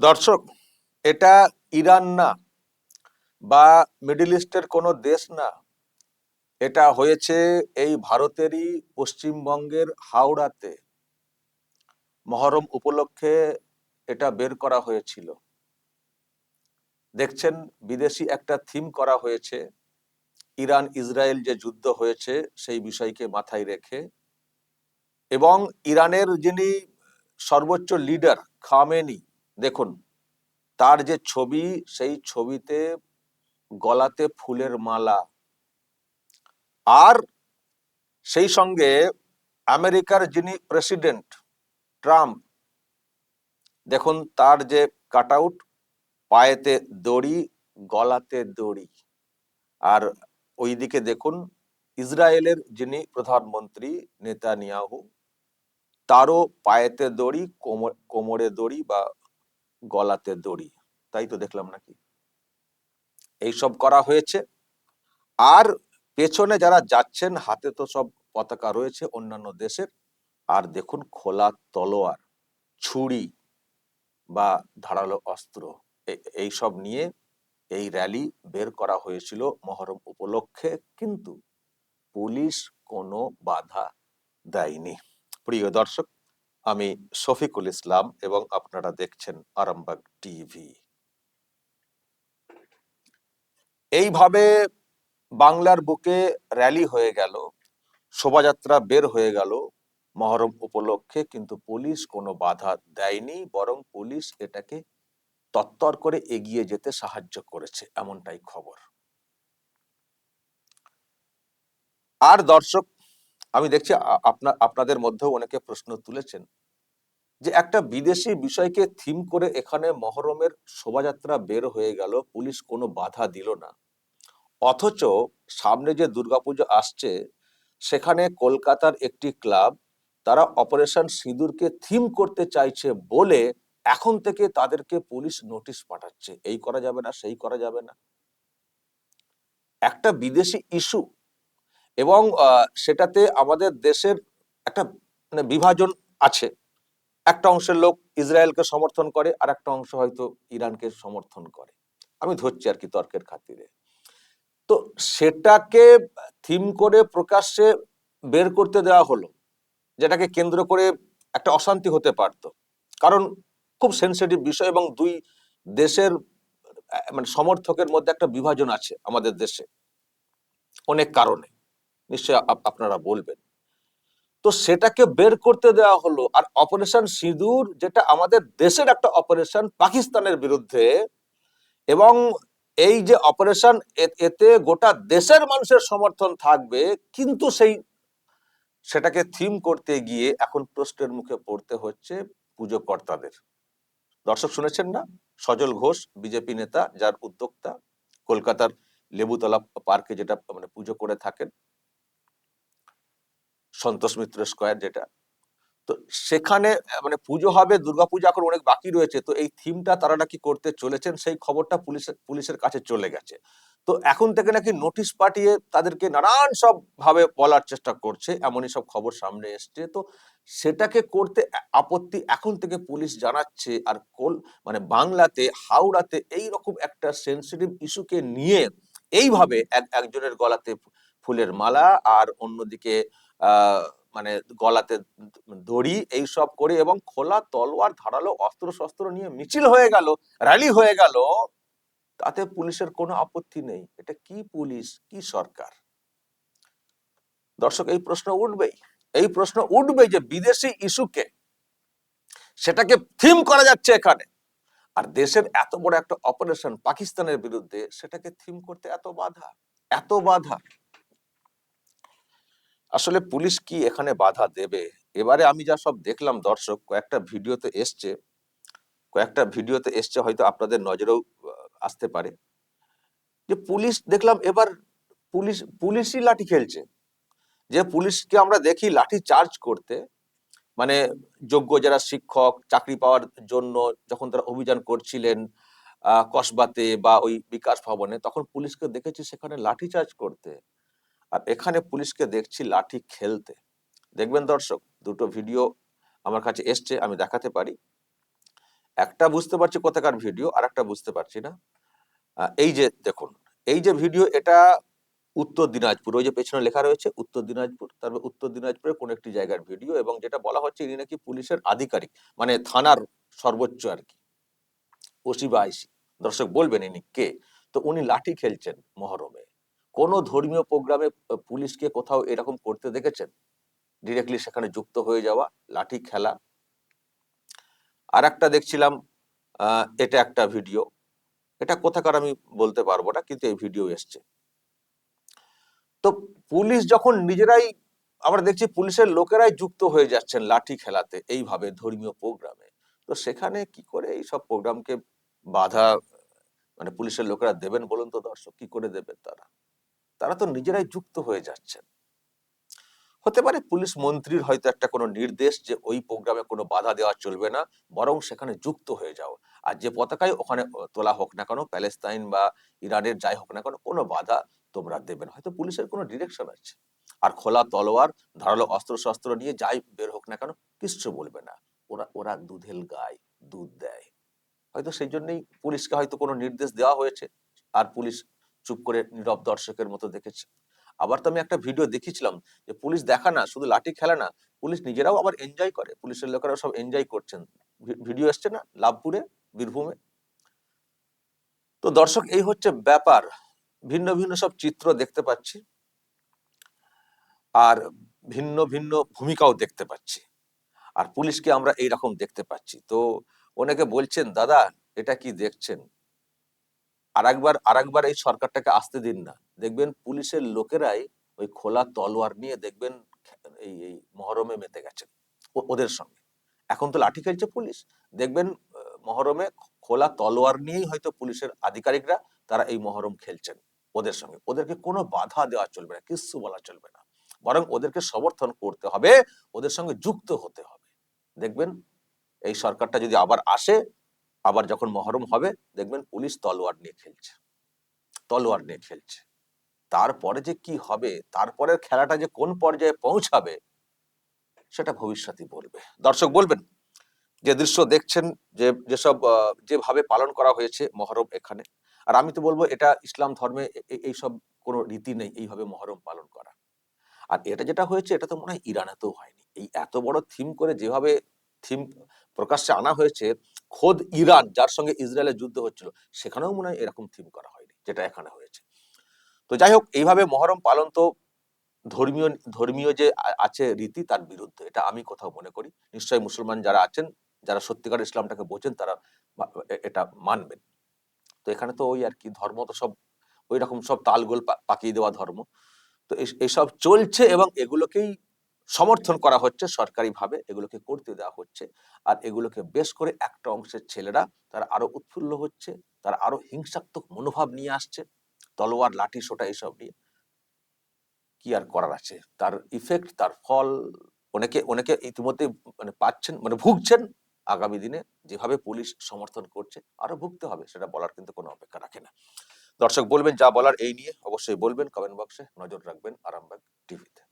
দর্শক, এটা ইরান না বা মিডল ইস্টের কোনো দেশ না। এটা হয়েছে এই ভারতেরই পশ্চিমবঙ্গের হাওড়াতে। মহরম উপলক্ষে এটা বের করা হয়েছিল। দেখছেন, বিদেশি একটা থিম করা হয়েছে। ইরান ইসরায়েল যে যুদ্ধ হয়েছে, সেই বিষয়কে মাথায় রেখে। এবং ইরানের যিনি সর্বোচ্চ লিডার, খামেনি দেখুন, তার যে ছবি, সেই ছবিতে গলাতে ফুলের মালা। আর সেই সঙ্গে আমেরিকার যিনি প্রেসিডেন্ট ট্রাম্প, দেখুন তার যে কাট আউট পায়েতে দড়ি, গলাতে দড়ি। আর ওইদিকে দেখুন, ইসরায়েলের যিনি প্রধানমন্ত্রী নেতানিয়াহু, তারও পায়েতে দড়ি কোমরে দড়ি বা গলাতে দড়ি, তাই তো দেখলাম নাকি? এইসব করা হয়েছে। আর পেছনে যারা যাচ্ছেন, হাতে তো সব পতাকা রয়েছে অন্যান্য দেশের। আর দেখুন খোলা তলোয়ার, ছুরি বা ধারালো অস্ত্র। এ- এইসব নিয়ে এই র্যালি বের করা হয়েছিল মহরম উপলক্ষে, কিন্তু পুলিশ কোনো বাধা দেয়নি। প্রিয় দর্শক আমি শফিকুল ইসলাম এবং আপনারা দেখছেন আরামবাগ টিভি। এইভাবে বাংলার বুকে র্যালি হয়ে গেল, শোভাযাত্রা বের হয়ে গেল, মহরম উপলক্ষে কিন্তু পুলিশ কোনো বাধা দেয়নি, বরং পুলিশ এটাকে তত্তর করে এগিয়ে যেতে সাহায্য করেছে, এমনটাই খবর। আর দর্শক আমি দেখছি আ- আপনা, আপনাদের মধ্যেও অনেকে প্রশ্ন তুলেছেন যে একটা বিদেশি বিষয়কে থিম করে এখানে মহরমের শোভাযাত্রা বের হয়ে গেল, পুলিশ কোনো বাধা দিল না। অথচ সামনে যে দুর্গাপুজো আসছে, সেখানে কলকাতার একটি ক্লাব তারা অপারেশন সিঁদুরকে থিম করতে চাইছে বলে এখন থেকে তাদেরকে পুলিশ নোটিশ পাঠাচ্ছে। এই করা যাবে না, সেই করা যাবে না। একটা বিদেশি ইস্যু এবং সেটাতে আমাদের দেশের একটা মানে বিভাজন আছে। একটা অংশের লোক ইসরায়েলকে সমর্থন করে, আর একটা অংশ হয়তো ইরানকে সমর্থন করে। আমি ধরছি আর কি তর্কের খাতিরে। তো সেটাকে থিম করে প্রকাশ্যে বের করতে দেওয়া হলো, যেটাকে কেন্দ্র করে একটা অশান্তি হতে পারত। কারণ খুব সেন্সিটিভ বিষয় এবং দুই দেশের মানে সমর্থকের মধ্যে একটা বিভাজন আছে আমাদের দেশে। অনেক কারণে। নিশ্চয় আপনারা বলবেন। তো সেটাকে বের করতে দেওয়া হলো আর অপারেশন সিঁদুর, যেটা আমাদের দেশের একটা অপারেশন পাকিস্তানের বিরুদ্ধে এবং এই যে অপারেশন এতে গোটা দেশের মানুষের সমর্থন থাকবে, কিন্তু সেই, সেটাকে থিম করতে গিয়ে এখন প্রশ্নের মুখে পড়তে হচ্ছে পুজো কর্তাদের দর্শক শুনেছেন না? সজল ঘোষ, বিজেপি নেতা, যার উদ্যোক্তা, কলকাতার লেবুতলা পার্কে যেটা মানে পুজো করে থাকেন। সন্তোষ মিত্র স্কোয়ার যেটা। তো সেখানে মানে পুজো হবে দুর্গাপূজা এখন অনেক বাকি রয়েছে, তো এই থিমটা তারা নাকি করতে চলেছেন, সেই খবরটা পুলিশের পুলিশের কাছে চলে গেছে। তো এখন থেকে নাকি নোটিশ পাঠিয়ে তাদেরকে নানান সব ভাবে বলার চেষ্টা করছে, এমনই সব খবর সামনে এসছে। তো সেটাকে করতে আপত্তি এখন থেকে পুলিশ জানাচ্ছে, আর কোল মানে বাংলাতে, হাওড়াতে এই রকম একটা সেন্সিটিভ ইস্যুকে নিয়ে এইভাবে এক, একজনের গলাতে ফুলের মালা, আর অন্যদিকে মানে গলাতে দড়ি এই সব করে এবং খোলা তলোয়ার, ধারালো অস্ত্র শস্ত্র নিয়ে মিছিল হয়ে গেল র্যালি হয়ে গেল, তাতে পুলিশের কোনো আপত্তি নেই। এটা কি পুলিশ? কি সরকার? দর্শক, এই প্রশ্ন উঠবেই। এই প্রশ্ন উঠবে যে বিদেশি ইস্যুকে সেটাকে থিম করা যাচ্ছে এখানে। আর দেশের এত বড় একটা অপারেশন পাকিস্তানের বিরুদ্ধে, সেটাকে থিম করতে এত বাধা এত বাধা। আসলে পুলিশ কি এখানে বাধা দেবে? এবারে আমি যা সব দেখলাম দর্শক, কয়েকটা ভিডিওতে এসছে। কয়েকটা ভিডিওতে এসছে, হয়তো আপনাদের নজরেও আসতে পারে। যে পুলিশ, দেখলাম এবার পুলিশ, পুলিশই লাঠি খেলছে। যে পুলিশকে আমরা দেখি লাঠি চার্জ করতে মানে যোগ্য যারা শিক্ষক, চাকরি পাওয়ার জন্য যখন তারা অভিযান করছিলেন কসবাতে বা ওই বিকাশ ভবনে, তখন পুলিশকে দেখেছি সেখানে লাঠি চার্জ করতে। আর এখানে পুলিশকে দেখছি লাঠি খেলতে। দেখবেন দর্শক, দুটো ভিডিও আমার কাছে এসছে, আমি দেখাতে পারি। একটা বুঝতে পারছি কোথাকার ভিডিও আর একটা বুঝতে পারছি না। এই যে দেখুন, এই যে ভিডিও, এটা উত্তর দিনাজপুর, ওই যে পেছনে লেখা রয়েছে উত্তর দিনাজপুর তারপর উত্তর দিনাজপুরের কোন একটি জায়গার ভিডিও এবং যেটা বলা হচ্ছে ইনি নাকি পুলিশের আধিকারিক মানে থানার সর্বোচ্চ আর কি, ওসি বা আইসি। দর্শক বলবেন ইনি কে? তো উনি লাঠি খেলছেন মহরমে। কোন ধর্মীয় প্রোগ্রামে পুলিশকে কোথাও এরকম করতে দেখেছেন? ডিরেক্টলি সেখানে যুক্ত হয়ে যাওয়া, লাঠি খেলা। আর একটা দেখছিলাম এটা একটা ভিডিও এটা কোথাকার আমি বলতে পারব না, কিন্তু এই ভিডিও এসছে। তো পুলিশ যখন নিজেরাই, আমরা দেখছি পুলিশের লোকেরাই যুক্ত হয়ে যাচ্ছেন লাঠি খেলাতে এইভাবে ধর্মীয় প্রোগ্রামে তো সেখানে কি করে এই সব প্রোগ্রামকে বাধা মানে পুলিশের লোকেরা দেবেন বলুন তো দর্শক, কি করে দেবেন তারা? তারা তো নিজেরাই যুক্ত হয়ে যাচ্ছেন। হতে পারে পুলিশ মন্ত্রীর হয়তো একটা কোনো নির্দেশ যে ওই প্রোগ্রামে কোনো বাধা দেওয়া চলবে না, বরং সেখানে যুক্ত হয়ে যাও। আর যে পতাকায় ওখানে তোলা হোক না কেন, প্যালেস্তাইন বা ইরানের যাই হোক না কেন, কোনো বাধা তোমরা দেবে না। হয়তো পুলিশের কোনো ডিরেকশন আছে। আর খোলা তলোয়ার, ধারালো অস্ত্র শস্ত্র নিয়ে যাই বের হোক না কেন, কিচ্ছু বলবে না। ওরা ওরা দুধেল গায় দুধ দেয়। হয়তো সেই জন্যই পুলিশকে হয়তো কোনো নির্দেশ দেওয়া হয়েছে। আর পুলিশ চুপ করে নীরব দর্শকের মতো দেখেছে। আবার তো আমি একটা ভিডিও দেখিয়েছিলাম যে পুলিশ দেখা না, শুধু লাঠি খেলা না, পুলিশ নিজেরাও আবার এনজয় করে। পুলিশের লোকেরা সব এনজয় করছেন। ভিডিও এসছে না, লাভপুরে, বীরভূমে। তো দর্শক, এই হচ্ছে ব্যাপার। ভিন্ন ভিন্ন সব চিত্র দেখতে পাচ্ছি। আর ভিন্ন ভিন্ন ভূমিকাও দেখতে পাচ্ছি। আর পুলিশকে আমরা এই রকম দেখতে পাচ্ছি। তো অনেকে বলছেন, দাদা, এটা কি দেখছেন? আরেকবার আরেকবার এই সরকারটাকে আসতে দিন না। দেখবেন পুলিশের লোকেরাই ওই খোলা তলোয়ার নিয়ে দেখবেন এই এই মহরমে মেতে গেছেন ওদের সঙ্গে। এখন তো লাঠি খেলছে পুলিশ। দেখবেন মহরমে খোলা তলোয়ার নিয়েই হয়তো পুলিশের আধিকারিকরা তারা এই মহরম খেলছেন ওদের সঙ্গে। ওদেরকে কোনো বাধা দেওয়া চলবে না কিচ্ছু বলা চলবে না। বরং ওদেরকে সমর্থন করতে হবে, ওদের সঙ্গে যুক্ত হতে হবে। দেখবেন, এই সরকারটা যদি আবার আসে আবার যখন মহরম হবে, দেখবেন পুলিশ তলোয়ার নিয়ে খেলছে। তলোয়ার নিয়ে খেলছে। তারপরে যে কি হবে, তারপরের খেলাটা যে কোন পর্যায়ে পৌঁছাবে, সেটা ভবিষ্যতই বলবে। দর্শক বলবেন, যে দৃশ্য দেখছেন, যে যেসব যেভাবে পালন করা হয়েছে মহরম এখানে, আর আমি তো বলব এটা ইসলাম ধর্মে এইসব কোনো রীতি নেই, এইভাবে মহরম পালন করা। আর এটা যেটা হয়েছে, এটা তো মনে হয় ইরানেতেও হয়নি। এই এত বড় থিম করে যেভাবে থিম প্রকাশ্যে আনা হয়েছে খোদ ইরান, যার সঙ্গে ইসরায়েলের যুদ্ধ হচ্ছিল, সেখানেও মনে হয় এরকম থিম করা হয়নি, যেটা এখানে হয়েছে। তো যাই হোক, এইভাবে মহরম পালন তো ধর্মীয় ধর্মীয় যে আছে রীতি, তার বিরুদ্ধে। এটা আমি কোথাও মনে করি। নিশ্চয়ই মুসলমান যারা আছেন, যারা সত্যিকার ইসলামটাকে বোঝেন, তারা এটা মানবেন। তো এখানে তো ওই আর কি ধর্ম তো সব ওই রকম সব তালগোল পাকিয়ে দেওয়া ধর্ম। তো এই- এইসব চলছে এবং এগুলোকেই সমর্থন করা হচ্ছে, সরকারিভাবে এগুলোকে করতে দেওয়া হচ্ছে। আর এগুলোকে বেশ করে একটা অংশের ছেলেরা তারা আরও উৎফুল্ল হচ্ছে, তারা আরও হিংসাত্মক মনোভাব নিয়ে আসছে, তলোয়ার, লাঠি, সোটা এইসব নিয়ে। কি আর করার আছে? তার ইফেক্ট তার ফল, অনেকে অনেকে ইতিমধ্যে মানে পাচ্ছেন মানে ভুগছেন। আগামী দিনে যেভাবে পুলিশ সমর্থন করছে, আরও ভুগতে হবে, সেটা বলার কিন্তু কোনো অপেক্ষা রাখে না। দর্শক বলবেন যা বলার এই নিয়ে, অবশ্যই বলবেন কমেন্ট বক্সে নজর রাখবেন আরামবাগ টিভিতে